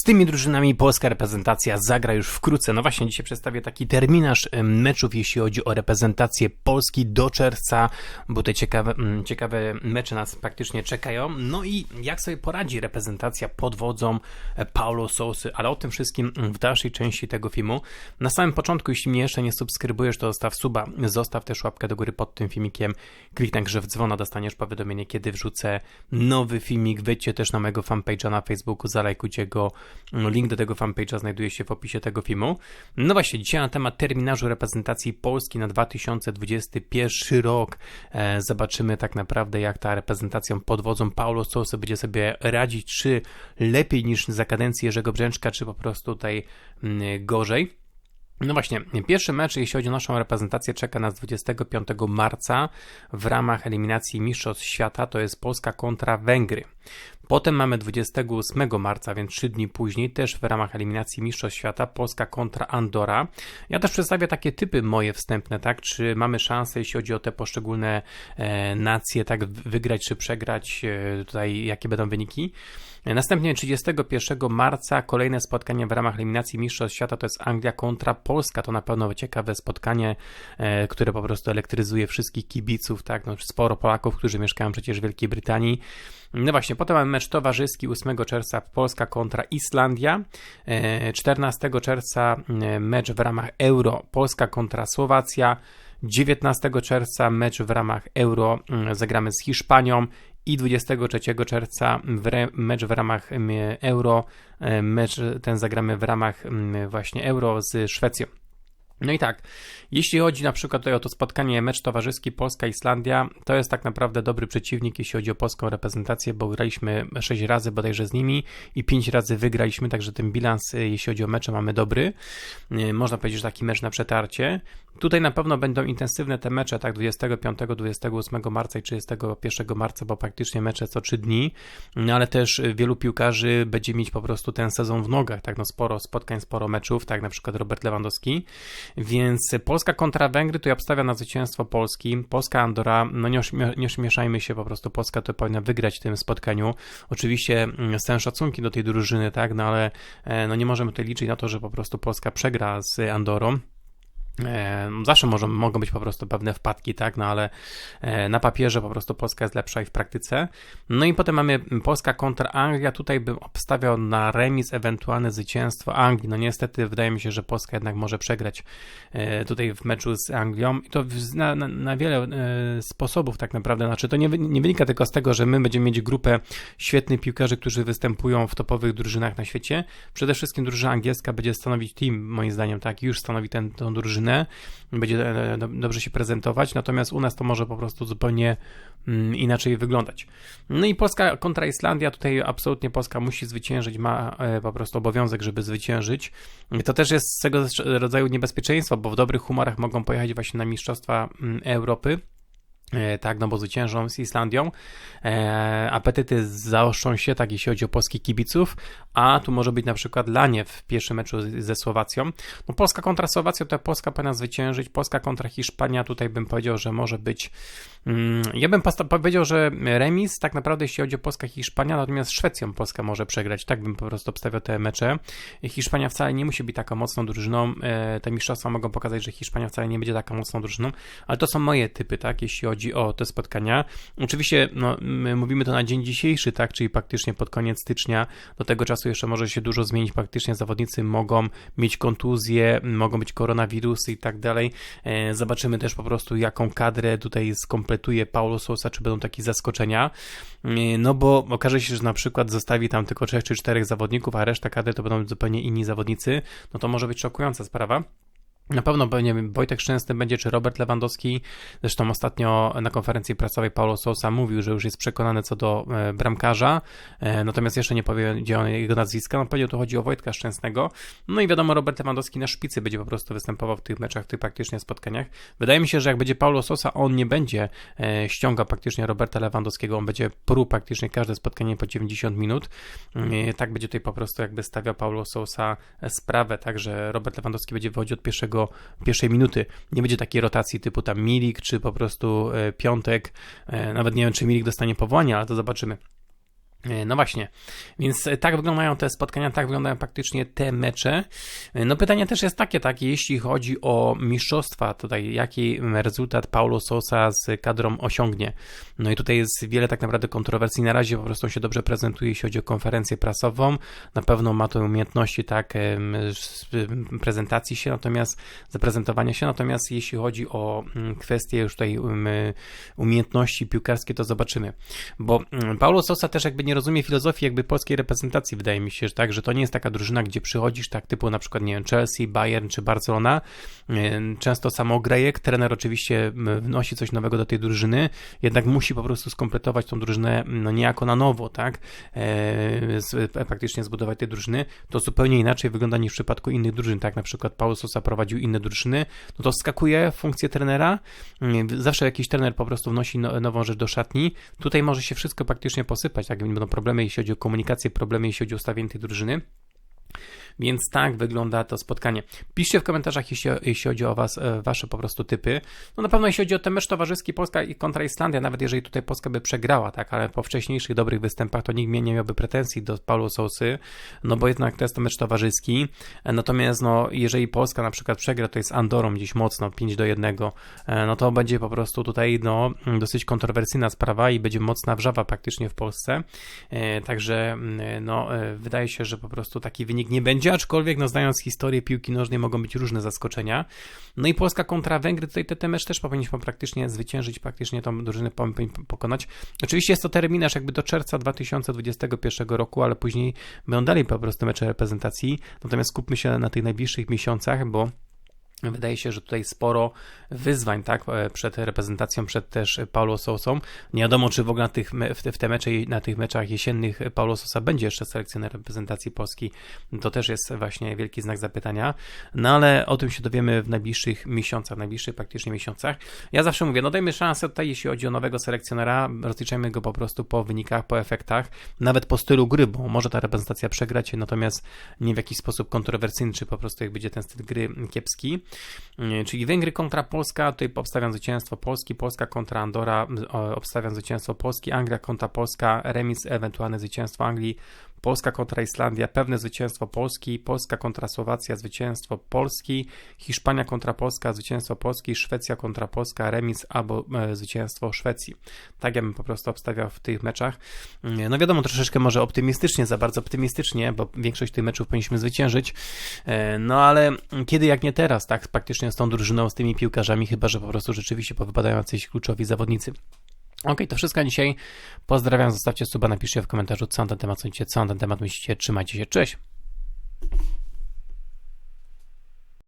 Z tymi drużynami polska reprezentacja zagra już wkrótce. No właśnie, dzisiaj przedstawię taki terminarz meczów, jeśli chodzi o reprezentację Polski do czerwca, bo te ciekawe, ciekawe mecze nas praktycznie czekają. No i jak sobie poradzi reprezentacja pod wodzą e, Paulo Sousy, ale o tym wszystkim w dalszej części tego filmu. Na samym początku, jeśli mnie jeszcze nie subskrybujesz, to zostaw suba, zostaw też łapkę do góry pod tym filmikiem, kliknij grze w dzwona, dostaniesz powiadomienie, kiedy wrzucę nowy filmik. Wejdźcie też na mojego fanpage'a na Facebooku, zalajkujcie go Link do tego fanpage'a znajduje się w opisie tego filmu. No właśnie, dzisiaj na temat terminarzu reprezentacji Polski na 2021 rok. E, zobaczymy tak naprawdę, jak ta reprezentacja pod wodzą Paulo Sousa będzie sobie radzić, czy lepiej niż za kadencji Jerzego Brzęczka, czy po prostu tutaj mm, gorzej. No właśnie, pierwszy mecz, jeśli chodzi o naszą reprezentację, czeka nas 25 marca w ramach eliminacji Mistrzostw Świata, to jest Polska kontra Węgry. Potem mamy 28 marca, więc 3 dni później, też w ramach eliminacji Mistrzostw Świata, Polska kontra Andora. Ja też przedstawię takie typy moje wstępne, tak? Czy mamy szansę, jeśli chodzi o te poszczególne e, nacje, tak? Wygrać czy przegrać, e, tutaj jakie będą wyniki. Następnie 31 marca kolejne spotkanie w ramach eliminacji Mistrzostw Świata to jest Anglia kontra Polska. To na pewno ciekawe spotkanie, e, które po prostu elektryzuje wszystkich kibiców, tak? No, sporo Polaków, którzy mieszkają przecież w Wielkiej Brytanii. No właśnie, potem mamy mecz towarzyski 8 czerwca Polska kontra Islandia. 14 e, czerwca e, mecz w ramach Euro Polska kontra Słowacja. 19 czerwca mecz w ramach Euro mm, zagramy z Hiszpanią i 23 czerwca mecz w ramach mm, Euro, e, mecz ten zagramy w ramach mm, właśnie Euro z Szwecją. No i tak, jeśli chodzi na przykład tutaj o to spotkanie mecz towarzyski Polska-Islandia, to jest tak naprawdę dobry przeciwnik, jeśli chodzi o polską reprezentację, bo graliśmy 6 razy bodajże z nimi i 5 razy wygraliśmy, także ten bilans, e, jeśli chodzi o mecze, mamy dobry. E, można powiedzieć, że taki mecz na przetarcie. Tutaj na pewno będą intensywne te mecze, tak 25, 28 marca i 31 marca, bo praktycznie mecze co 3 dni, no ale też wielu piłkarzy będzie mieć po prostu ten sezon w nogach, tak no sporo spotkań, sporo meczów, tak na przykład Robert Lewandowski, więc Polska kontra Węgry to ja obstawiam na zwycięstwo Polski, Polska Andora, no nie, nie śmieszajmy się po prostu, Polska to powinna wygrać w tym spotkaniu, oczywiście mm, z całym szacunkiem do tej drużyny, tak, no ale e, no nie możemy tutaj liczyć na to, że po prostu Polska przegra z Andorą, Zawsze może, mogą być po prostu pewne wpadki, tak, no ale e, na papierze po prostu Polska jest lepsza i w praktyce. No i potem mamy Polska kontra Anglia. Tutaj bym obstawiał na remis, ewentualne zwycięstwo Anglii. No niestety wydaje mi się, że Polska jednak może przegrać e, tutaj w meczu z Anglią i to na, na, na wiele e, sposobów tak naprawdę. Znaczy to nie, nie wynika tylko z tego, że my będziemy mieć grupę świetnych piłkarzy, którzy występują w topowych drużynach na świecie. Przede wszystkim drużyna angielska będzie stanowić team, moim zdaniem, tak, już stanowi tę drużynę będzie e, dobrze się prezentować, natomiast u nas to może po prostu zupełnie mm, inaczej wyglądać. No i Polska kontra Islandia, tutaj absolutnie Polska musi zwyciężyć, ma e, po prostu obowiązek, żeby zwyciężyć. To też jest swego rodzaju niebezpieczeństwo, bo w dobrych humorach mogą pojechać właśnie na Mistrzostwa mm, Europy. E, tak, no bo zwyciężą z Islandią. E, apetyty zaoszczą się, tak jeśli chodzi o polskich kibiców, a tu może być na przykład Lanie w pierwszym meczu ze Słowacją. No Polska kontra Słowacja to Polska powinna zwyciężyć, Polska kontra Hiszpania tutaj bym powiedział, że może być mm, ja bym powiedział, że remis tak naprawdę jeśli chodzi o Polskę Hiszpania, natomiast Szwecją Polska może przegrać, tak bym po prostu obstawiał te mecze. Hiszpania wcale nie musi być taką mocną drużyną, e, te mistrzostwa mogą pokazać, że Hiszpania wcale nie będzie taką mocną drużyną, ale to są moje typy, tak, jeśli chodzi chodzi o te spotkania. Oczywiście no, mówimy to na dzień dzisiejszy, tak, czyli praktycznie pod koniec stycznia. Do tego czasu jeszcze może się dużo zmienić. Praktycznie zawodnicy mogą mieć kontuzje, mogą być koronawirusy i tak dalej. E, zobaczymy też po prostu, jaką kadrę tutaj skompletuje Paulo Sousa, czy będą takie zaskoczenia. E, no bo okaże się, że na przykład zostawi tam tylko 3 czy 4 zawodników, a reszta kadry to będą zupełnie inni zawodnicy. No to może być szokująca sprawa. Na pewno pewnie Wojtek Szczęsny będzie, czy Robert Lewandowski. Zresztą ostatnio na konferencji prasowej Paulo Sousa mówił, że już jest przekonany co do e, bramkarza, e, natomiast jeszcze nie powiedział jego nazwiska. No powiedział, tu chodzi o Wojtka Szczęsnego. No i wiadomo, Robert Lewandowski na szpicy będzie po prostu występował w tych meczach, w tych praktycznie spotkaniach. Wydaje mi się, że jak będzie Paulo Sousa, on nie będzie e, ściągał praktycznie Roberta Lewandowskiego, on będzie pruł praktycznie każde spotkanie po 90 minut. Tak będzie tutaj po prostu jakby stawiał Paulo Sousa sprawę, tak, że Robert Lewandowski będzie wychodził od pierwszego pierwszej minuty. Nie będzie takiej rotacji typu tam Milik, czy po prostu e, Piątek. E, nawet nie wiem, czy Milik dostanie powołanie, ale to zobaczymy. E, no właśnie, więc e, tak wyglądają te spotkania, tak wyglądają praktycznie te mecze. E, no pytanie też jest takie, tak, jeśli chodzi o mistrzostwa, tutaj jaki rezultat Paulo Sosa z kadrą osiągnie. No i tutaj jest wiele tak naprawdę kontrowersji. Na razie po prostu się dobrze prezentuje, jeśli chodzi o konferencję prasową. Na pewno ma to umiejętności, tak, prezentacji się, natomiast zaprezentowania się. Natomiast jeśli chodzi o mm, kwestie już tutaj umiejętności piłkarskie, to zobaczymy. Bo mm, Paulo Sosa też jakby nie nie rozumie filozofii jakby polskiej reprezentacji, wydaje mi się, że tak, że to nie jest taka drużyna, gdzie przychodzisz tak typu na przykład, nie wiem, Chelsea, Bayern czy Barcelona, często samogrejek, trener oczywiście wnosi coś nowego do tej drużyny, jednak musi po prostu skompletować tą drużynę no niejako na nowo, tak, e, praktycznie zbudować tej drużyny, to zupełnie inaczej wygląda niż w przypadku innych drużyn, tak, na przykład Paulo Sosa prowadził inne drużyny, no to skakuje funkcję trenera, zawsze jakiś trener po prostu wnosi no, nową rzecz do szatni, tutaj może się wszystko praktycznie posypać, tak, problemy, jeśli chodzi o komunikację, problemy, jeśli chodzi o ustawienie tej drużyny. Więc tak wygląda to spotkanie. Piszcie w komentarzach, jeśli, jeśli chodzi o was, e, wasze po prostu typy. No na pewno jeśli chodzi o ten mecz towarzyski Polska i kontra Islandia, nawet jeżeli tutaj Polska by przegrała, tak, ale po wcześniejszych dobrych występach to nikt nie miałby pretensji do Paulo Sousy, no bo jednak to jest to mecz towarzyski. E, natomiast no jeżeli Polska na przykład przegra, to jest Andorą gdzieś mocno, 5 do 1, e, no to będzie po prostu tutaj no dosyć kontrowersyjna sprawa i będzie mocna wrzawa praktycznie w Polsce. Także no wydaje się, że po prostu taki wynik nie będzie aczkolwiek no, znając historię piłki nożnej mogą być różne zaskoczenia. No i Polska kontra Węgry, tutaj ten mecz też powinniśmy praktycznie zwyciężyć, praktycznie tą drużynę pokonać. Oczywiście jest to terminarz jakby do czerwca 2021 roku, ale później będą dalej po prostu mecze reprezentacji, natomiast skupmy się na tych najbliższych miesiącach, bo Wydaje się, że tutaj sporo wyzwań tak, e, przed reprezentacją, przed też Paulo Sosą. Nie wiadomo, czy w ogóle na tych, w te mecze, na tych meczach jesiennych Paulo Sosa będzie jeszcze selekcjoner reprezentacji Polski. To też jest właśnie wielki znak zapytania. No ale o tym się dowiemy w najbliższych miesiącach, w najbliższych praktycznie miesiącach. Ja zawsze mówię, no dajmy szansę tutaj, jeśli chodzi o nowego selekcjonera, rozliczajmy go po prostu po wynikach, po efektach, nawet po stylu gry, bo może ta reprezentacja przegrać, natomiast nie w jakiś sposób kontrowersyjny, czy po prostu jak będzie ten styl gry kiepski. Czyli Węgry kontra Polska, tutaj obstawiam zwycięstwo Polski, Polska kontra Andora, obstawiam zwycięstwo Polski, Anglia kontra Polska, remis, ewentualne zwycięstwo Anglii, Polska kontra Islandia, pewne zwycięstwo Polski, Polska kontra Słowacja, zwycięstwo Polski, Hiszpania kontra Polska, zwycięstwo Polski, Szwecja kontra Polska, remis albo e, zwycięstwo Szwecji. Tak ja bym po prostu obstawiał w tych meczach. No wiadomo, troszeczkę może optymistycznie, za bardzo optymistycznie, bo większość tych meczów powinniśmy zwyciężyć, e, no ale kiedy jak nie teraz, tak, praktycznie z tą drużyną, z tymi piłkarzami, chyba, że po prostu rzeczywiście powypadają jacyś kluczowi zawodnicy. OK, to wszystko dzisiaj. Pozdrawiam, zostawcie suba, napiszcie w komentarzu, co na ten temat sądzicie, co na ten temat myślicie. Trzymajcie się, cześć!